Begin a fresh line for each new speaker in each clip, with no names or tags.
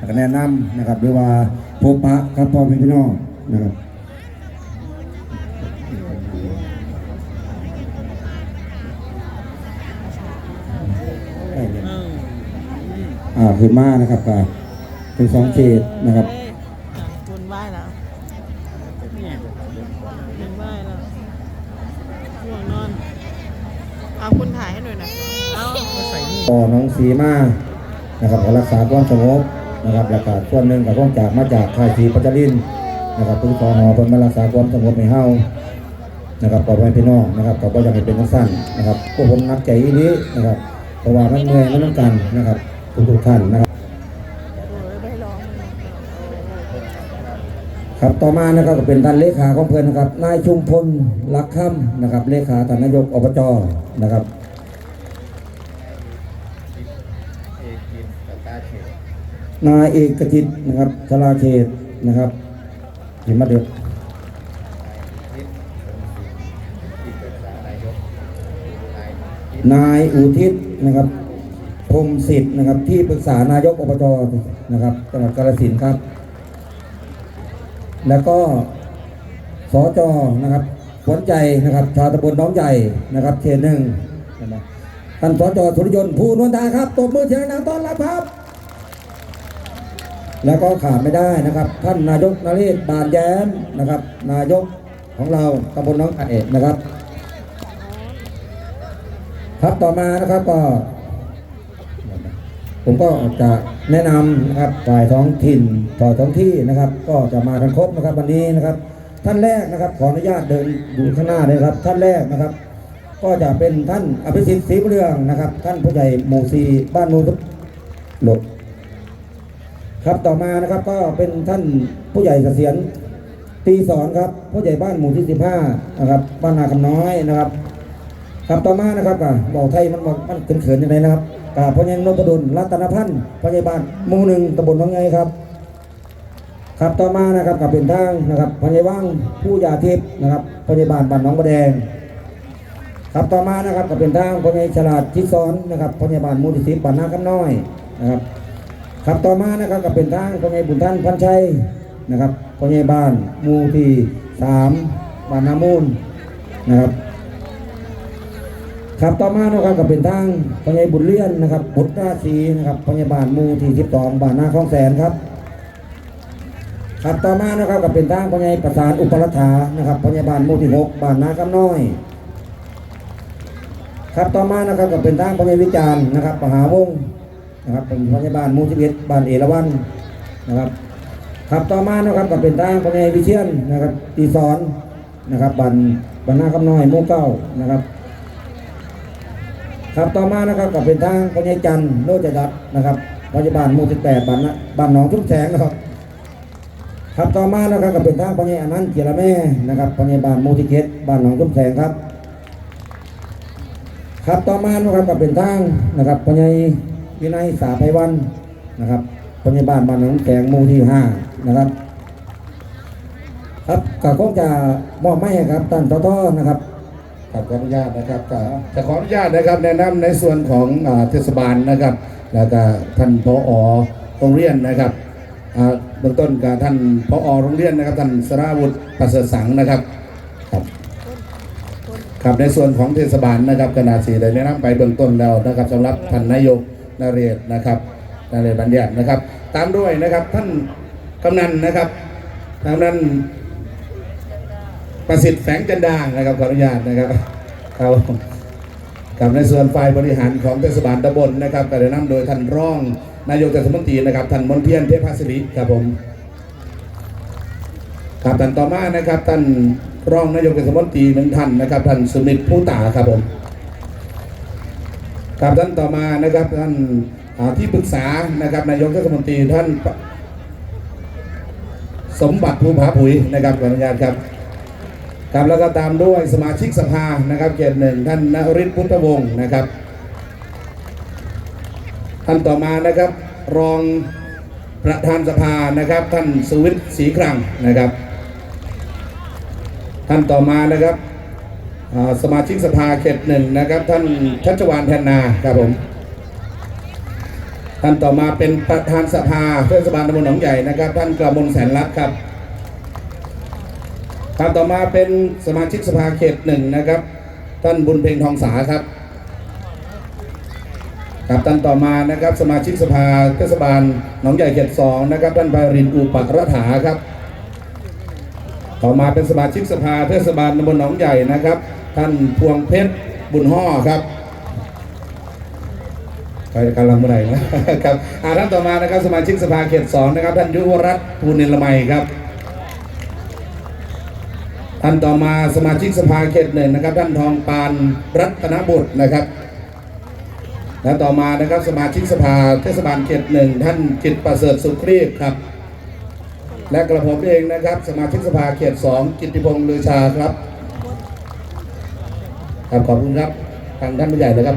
แล้วก็แนะนำนะครับหรือว่าพบปะกับพ่อแม่พี่น้องนะครับอ่าคือมานะครับก็เป็นสองเขตนะครับ
คุณไหว้แล้วคุณไหว้แล้วง่วงนอนเอาคุณถ่ายให้หน่อยนะเอามาใส่นี่
ต่อน้องสีมานะครับก็รักษาความสงบ นะครับแล้วก็ส่วนหนึ่งก็ต้องจากมาจากค่ายศรีปัจจรินนะครับผู้ทอหอเพิ่นมารักษาความสงบในเฮานะครับต่อไปพี่น้องนะครับก็บ่อยากให้เป็นสั้นนะครับพวกผมนับใจอีนี้นะครับเพราะว่ามันเมื่อยมันต้องกันนะครับทุกๆท่านนะครับครับต่อมานะครับก็เป็นท่านเลขาของเพื่อนนะครับนายชุมพลลักคำนะครับเลขาท่านนายกอบจนะครับ นายเอกจิตนะครับชลาเขตนะครับเห็นมาเดือดนายอุทิศนะครับพมสิทธ์นะครับ ที่ปรึกษานายกอบจนะครับจังหวัดกาฬสินธุ์ครับ แล้วก็สจนะครับขวัญใจนะครับ ชาวตำบลน้องใหญ่นะครับเขตหนึ่งท่านสจสุริยนต์ภูนวลตาครับตบมือเชียร์นางต้อนรับครับ แล้วก็ขาดไม่ได้นะครับ ท่านนายกนเรศบานแย้มนะครับ นายกของเราตำบลน้องไก่นะครับ ครับต่อมานะครับก็ ผมก็จะแนะนำนะครับฝ่ายท้องถิ่นต่อท้องที่นะครับ ก็จะมากันครบนะครับวันนี้นะครับ ท่านแรกนะครับ ขออนุญาตเดินอยู่ข้างหน้าเลยครับ ท่านแรกนะครับ ก็จะเป็นท่านอภิสิทธิ์ศรีเรืองนะครับ ท่านผู้ใหญ่หมู่ซีบ้านมูทุกหลบ ครับต่อมานะครับก็เป็นท่านผู้ใหญ่เกษียณตีสอนครับ ผู้ใหญ่บ้านหมู่ที่สิบห้านะครับบ้านนาคำน้อยนะครับ ครับต่อมานะครับอะบอกไทยมันบอกมันเขินๆยังไงนะครับกาพญานพดลรัตนพันธ์พยาบ้าลหมู่หนึ่งตำบลหน้องไงครับ ครับต่อมานะครับกับเป็นทางนะครับพญาว่างผู้ยาทิพย์นะครับพยาบ้าลบ้านหนองบัวแดงครับต่อมานะครับกับเป็นทางพญาฉลาดทิศซ้อนนะครับพยาบ้าลหมู่ที่สิบบ้านนาคำน้อยนะครับ ครับต่อมานะครับก็เป็นทางพญายบุญท่านพันชัยนะครับพญายบ้านหมู่ที่สามบ้านนามูลนะครับครับต่อมานะครับก็เป็นทางพญายบุญเลี้ยนนะครับบุตรราศีนะครับพญายบ้านหมู่ที่สิบสองบ้านนาคลองแสนครับครับต่อมานะครับก็เป็นทางพญายประสานอุปรัฐานะครับพญายบ้านหมู่ที่หกบ้านนากำน้อย ครับต่อมานะครับก็เป็นทางพญายวิจารณ์นะครับมหาวงศ์ นะครับเป็นพยาบาลมูทิเวตบ้านเอราวันนะครับครับต่อมานะครับก็เป็นทางพญาวิเชียนนะครับตีสอนนะครับบันบันหน้าคำน้อยมูเก้านะครับครับต่อมานะครับก็เป็นทางพญาจันทร์โลจดัตนะครับพยาบาลมู่ที่แปดบ้านบ้านหนองทุ่งแสงนะครับครับต่อมานะครับก็เป็นทางพญาอนันต์เกียรแม่นะครับพยาบาลมู่ที่เจ็ดบ้านหนองทุ่งแสงครับครับต่อมานะครับก็เป็นทางนะครับพญา วินัยสาไพวันนะครับพยาบาลบ้านหนองแสงหมู่ที่ห้านะครับ ครับก็คงจะมอบให้ครับท่านทอๆนะครับ
ครับขออนุญาตนะครับก็จะขออนุญาตนะครับ แนะนำในส่วนของเทศบาลนะครับ แล้วก็ท่านผอโรงเรียนนะครับเบื้องต้นกับท่านผอโรงเรียนนะครับ ท่านสราวุฒิประเสริฐสังนะครับครับครับในส่วนของเทศบาลนะครับคณะสีได้แนะนำไปเบื้องต้นแล้วนะครับสำหรับท่านนายก นเรศนะครับนเรศบัญญัตินะครับ ตามด้วยนะครับท่านกำนันนะครับกำนันประสิทธิ์แฝงจันดานะครับขออนุญาตนะครับครับกับในส่วนฝ่ายบริหารของเทศบาลตำบลนะครับก็ได้นำโดยท่านร่องนายกเทศมนตรีนะครับท่านมนเทียนเทพศิริครับผมครับท่านต่อมานะครับท่านรองนายกเทศมนตรีหนึ่งท่านนะครับท่านสุมิตรผู้ตาครับผม ครับท่านต่อมานะครับท่านที่ปรึกษานะครับนายกเทศมนตรีท่านสมบัติภูผาผุยนะครับขออนุญาตครับครับแล้วก็ตามด้วยสมาชิกสภานะครับเขตหนึ่งท่านนริศพุทธวงศ์นะครับ ท่านต่อมานะครับรองประธานสภานะครับ ท่านสุวิทย์ศรีครังนะครับ ท่านต่อมานะครับ สมาชิกสภาเขตหนึ่งนะครับ ท่านชัชวานแทนนาครับผม ท่านต่อมาเป็นประธานสภาเทศบาลตำบลหนองใหญ่นะครับ ท่านกระมลแสนรัตน์ครับท่านต่อมาเป็นสมาชิกสภาเขตหนึ่งนะครับ ท่านบุญเพ็งทองสาครับครับท่านต่อมานะครับ สมาชิกสภาเทศบาลหนองใหญ่เขตสองนะครับท่านไพรินอุปักรัฐาครับ ต่อมาเป็นสมาชิกสภาเทศบาลตำบลหนองใหญ่นะครับ ท่านพวงเพชรบุญห่อครับไปกำลังเมื่อไหร่นะครับอาท่านต่อมานะครับสมาชิกสภาเขตสองนะครับท่านยุวรัตน์ภูนิลไมครับ ท่านต่อมาสมาชิกสภาเขตหนึ่งนะครับ ท่านทองปานรัตนบุตรนะครับ และต่อมานะครับสมาชิกสภาเทศบาลเขตหนึ่งท่านจิตประเสริฐสุขรีบครับ และกระผมเองนะครับ สมาชิกสภาเขตสองกิตติพงษ์ลือชาครับ ครับขอบคุณครับทางท่านผู้ใหญ่เลยครับ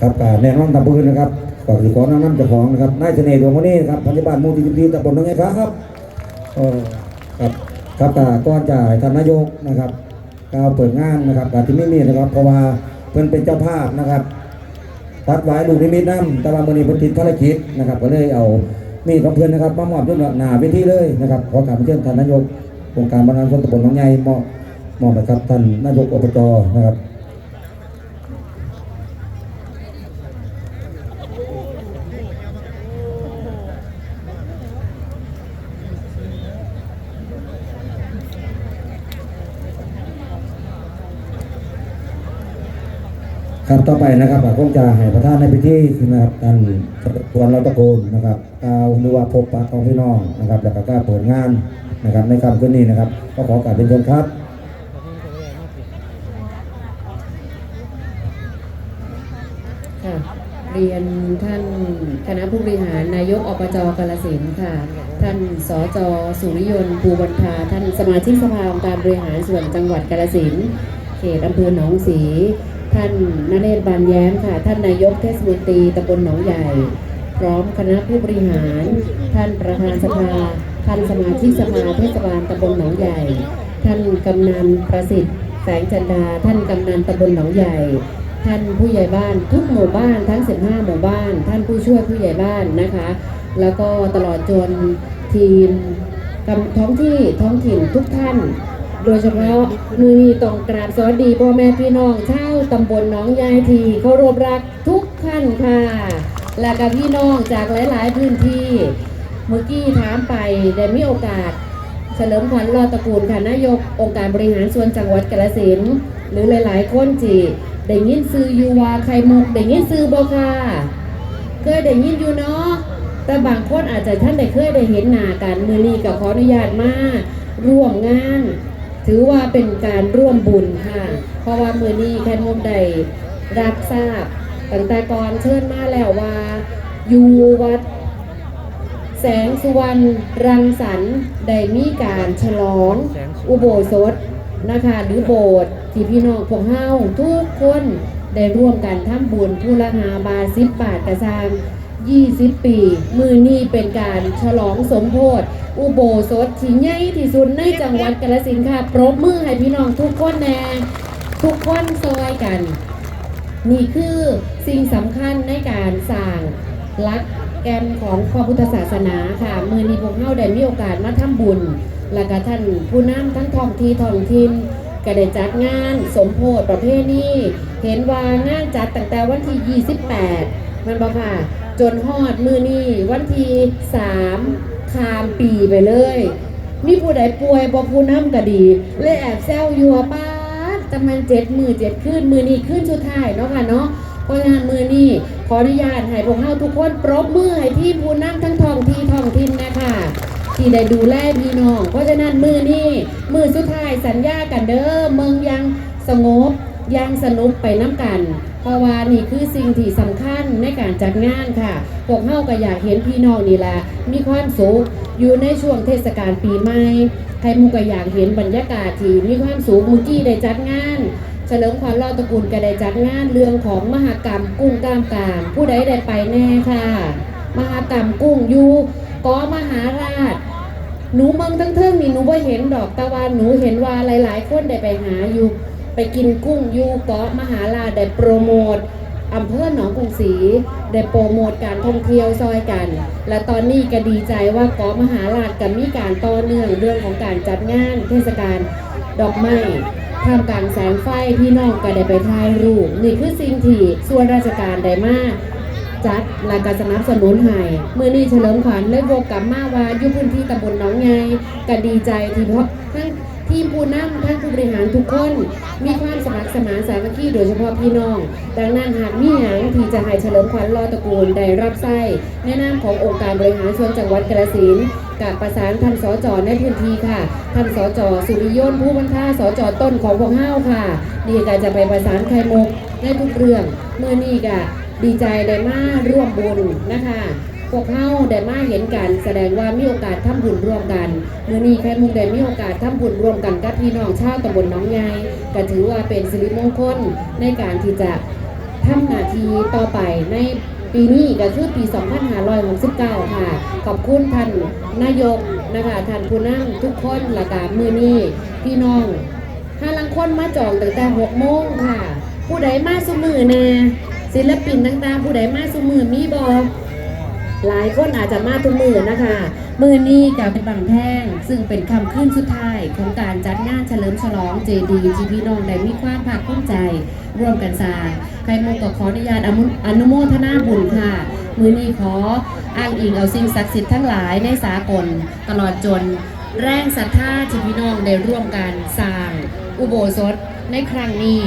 ครับการแนะนำตำบลนนะครับก็คือขอแนะนำเจ้าของนะครับนายเสน่ห์ดวงวันนี้ครับปัจจุบันมูลนิธิตำบลหนองไงพระครับเออครับครับก็ก่อนจะให้ท่านนายกนะครับกาวเปิดงานนะครับการที่ไม่มีนะครับ เพราะว่าเพิ่นเป็นเจ้าภาพนะครับทัดไว้ลูกนิมิตน้ำต่ว่ามือนี้เพิ่นติดภารกิจนะครับ ก็เลยเอามีดของเพื่อนนะครับมามอบด้วยหน้าเวทีเลยนะครับขอกราบเชิญท่านนายกองค์การบริหารส่วนตำบลหนองไงมอบมอบไปครับท่านนายกอบจนะครับ ครับต่อไปนะครับคงจะให้ประธานในพิธีนะครับท่านสวนเราตะโกนนะครับกล่าวหรือว่าพบปะของพี่น้องนะครับแล้วก็กล้าเปิดงานนะครับในค่ำคืนนี้นะครับ ก็ขอกราบเป็นเชิญครับ
ค่ะเรียนท่านคณะผู้บริหารนายกอบจกาลสินค่ะ ท่านสจสุริยนต์ภูบรรพาท่านสมาชิกสภาองค์การบริหารส่วนจังหวัดกาลสินเขตอำเภอหนองสี ท่านนเรศบานแย้มค่ะ ท่านนายกเทศมนตรีตำบลหนองใหญ่ พร้อมคณะผู้บริหาร ท่านประธานสภา ท่านสมาชิกสภาเทศบาลตำบลหนองใหญ่ ท่านกำนันประสิทธิ์ แสงจันดา ท่านกำนันตำบลหนองใหญ่ ท่านผู้ใหญ่บ้านทุกหมู่บ้านทั้ง 15 หมู่บ้าน ท่านผู้ช่วยผู้ใหญ่บ้านนะคะ แล้วก็ตลอดจนทีมท้องที่ท้องถิ่นทุกท่าน โดยเฉพาะมือนี้ต้องกราบสวัสดีพ่อแม่พี่น้องชาวตำบลหนองยายทีเคารพรักทุกท่านค่ะ และกับพี่น้องจากหลาย ๆ พื้นที่ เมื่อกี้ถามไปได้มีโอกาส เฉลิมขวัญรอตระกูลค่ะนายกองค์การบริหารส่วนจังหวัดกาฬสินธุ์หรือหลาย ๆ คนจีได้ยินซื้อยูวาไข่มุกได้ยินซื้อบ่ค่ะเคยได้ยินอยู่เนาะแต่บางคนอาจจะท่านได้เคยได้เห็นหน้ากันมือนี้ก็ขออนุญาตมาร่วมงาน ถือว่าเป็นการร่วมบุญค่ะ เพราะว่ามือนี้ไข่มุกได้รับทราบตั้งแต่ก่อนเชิญมาแล้วว่าอยู่วัด แสงสุวรรณรังสรรค์ได้มีการฉลองอุโบสถนะคะหรือโบสถ์ที่พี่น้องพวกเฮาทุกคนได้ร่วมกันทำบุญผู้ลหาบาสิบบาทกระซาง 20 ปี มือนี้เป็นการฉลองสมโพธอุโบสถที่ใหญ่ที่สุดในจังหวัดกาฬสินธุ์ค่ะ ปรบมือให้พี่น้องทุกคนแน่ทุกคนซอยกัน นี่คือสิ่งสำคัญในการสร้างหลักแกนของพระพุทธศาสนาค่ะ มือนี้พวกเฮาได้มีโอกาสมาทำบุญ แล้วก็ท่านผู้นำทั้งท้องที่ท้องถิ่นก็ได้จัดงานสมโพธิประเพณีเห็นว่างานจัดตั้งแต่วันที่ 28 มันบอกค่ะ จนฮอดมือนี้วันที่3คามปีไปเลยมีผู้ใดป่วยบ่ผู้นำก็ดี เลยแอบแซวอยู่ว่าป้าจำมันเจ็ดมือเจ็ดขึ้นมือนี้ขึ้นสุดท้ายเนาะค่ะเนาะเพราะฉะนั้นมือนี้ขออนุญาตให้พวกเฮาทุกคนปรบมือให้ที่ผู้นำทั้งท้องที่ท้องถิ่นนะคะที่ได้ดูแลพี่น้อง เพราะฉะนั้นมือนี้มือสุดท้ายสัญญากันเด้อเมืองยังสงบยังสนุกไปน้ำกัน เพราะว่านี่คือสิ่งที่สำคัญในการจัดงานค่ะพวกเฮาก็อยากเห็นพี่น้องนี่แหละมีความสุขอยู่ในช่วงเทศกาลปีใหม่ใครมูก็อยากเห็นบรรยากาศที่มีความสุขมุกี้ได้จัดงานเฉลิมขวัญรอตระกูลก็ได้จัดงานเรื่องของมหากรรมกุ้งกล้ามกรามผู้ใดได้ไปแน่ค่ะ มหากรรมกุ้งยูกอมหาราชหนูเมืองทั้งเทิงนี่หนูบ่เห็นดอกตะวันหนูเห็นว่าหลาย ๆ คนได้ไปหาอยู่ ไปกินกุ้งยูเกาะมหาลาได้โปรโมทอำเภอหนองกรุงศรีได้โปรโมทการท่องเที่ยวซอยกัน และตอนนี้ก็ดีใจว่าเกาะมหาราชก็มีการต่อเนื่องเรื่องของการจัดงานเทศกาลดอกไม้ท่ามกลางแสงไฟพี่น้องก็ได้ไปถ่ายรูปนี่คือสิ่งที่ส่วนราชการได้มาจัดและก็สนับสนุนให้เมื่อนี้เฉลิมขวัญเลยโวกกับมาว่ายู่พื้นที่ตำบลหนองไงก็ดีใจที่เพราะทั้ง ทีมผู้นำทั้งผู้บริหารทุกคน มีความสมัครสมานสามัคคีโดยเฉพาะพี่น้อง ดังนั้นหากมีหยังที่จะให้เฉลิมขวัญรอตระกูลได้รับไส้ในนามขององค์การบริหารส่วนจังหวัดกาฬสินกับประสานท่านสจในพื้นที่ค่ะท่านสจสุริยนต์ผู้บัญชาสจต้นของพวกเฮ้าค่ะนี่ก็จะไปประสานไข่มุกในทุกเรื่องเมื่อนี้ก็ดีใจได้มาร่วมบุญนะคะ พวกเขาได้มาเห็นกันแสดงว่ามีโอกาสทำบุญร่วมกันเมื่อนี้แค่มุกได้มีโอกาสทำบุญร่วมกันกับพี่น้องชาวตำบลน้องใหญ่ก็ถือว่าเป็นสิริมงคลในการที่จะทำหน้าที่ต่อไปในปีนี้ก็คือปี 2569 ค่ะ ขอบคุณท่านนายกนะคะท่านผู้นั่งทุกคนและกามือนี้พี่น้องห้าลังคนมาจองตั้งแต่หกโมงค่ะ ผู้ใดมาสุมือแน่ศิลปินต่างๆ ผู้ใดมาสุมือมีบอ หลายคนอาจจะมาทุกมือนะคะ มือนี้กับเป็นบางแท่งซึ่งเป็นคำขึ้นสุดท้ายของการจัดงานเฉลิมฉลองเจดีที่พี่น้องได้มีความภาคภูมิใจ ร่วมกันสร้างใครโมก็ขออนุญาตอนุอนุโมทนาบุญค่ะ มือนี้ขออ้างอิงเอาสิ่งศักดิ์สิทธิ์ทั้งหลายในสากล ตลอดจนแรงศรัทธาที่พี่น้องได้ร่วมกันสร้าง อุโบสถในครั้งนี้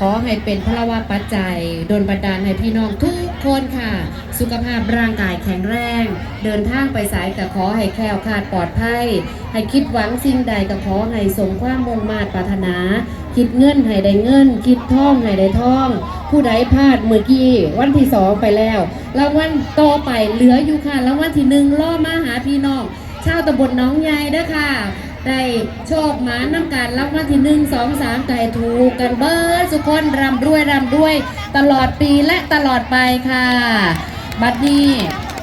ขอให้เป็นพระวาปัจจัยโดนบันดาลให้พี่น้องทุกคนค่ะ สุขภาพร่างกายแข็งแรง เดินทางไปสายก็ขอให้แคล้วคลาดปลอดภัย ให้คิดหวังสิ่งใดก็ขอให้สมความมุ่งมาตรปรารถนา คิดเงินให้ได้เงิน คิดท่องให้ได้ท่อง ผู้ใดพลาดเมื่อกี้วันที่สองไปแล้วรางวัลต่อไปเหลืออยู่ค่ะรางวัลที่หนึ่งล่อมาหาพี่น้องชาวตำบลหน้องใหญ่เด้อค่ะ ได้โชคหมาน้ำการรางวัลที่หนึ่งสองสามไก่ถูกกันเบิร์สุกคนรำรวยรำรวย ตลอดปีและตลอดไปค่ะ บัดนี้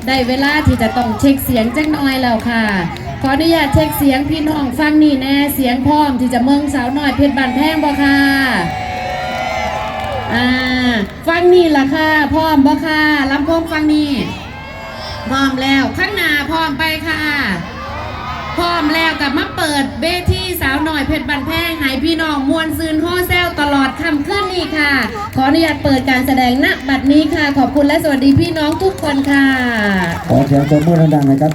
ได้เวลาที่จะต้องเช็คเสียงจังน้อยแล้วค่ะขออนุญาตเช็คเสียงพี่น้องฟังนี่แน่เสียงพร้อมที่จะเมืองสาวน้อยเพชรบานแพงบ่ค่ะอ่าฟังนี่ล่ะค่ะพร้อมบ่ค่ะลำโพงฟังนี่พร้อมแล้วข้างหน้าพร้อมไปค่ะ พร้อมแล้วกับมาเปิดเวทีสาวหน่อยเพชรบันแพงให้พี่น้องมวลซืนห่อแซวตลอดคำขึ้นนี่ค่ะ ขออนุญาตเปิดการแสดงณบัดนี้ค่ะ ขอบคุณและสวัสดีพี่น้องทุกคนค่ะ
ขอเสียงตัวมือดังๆนะครับ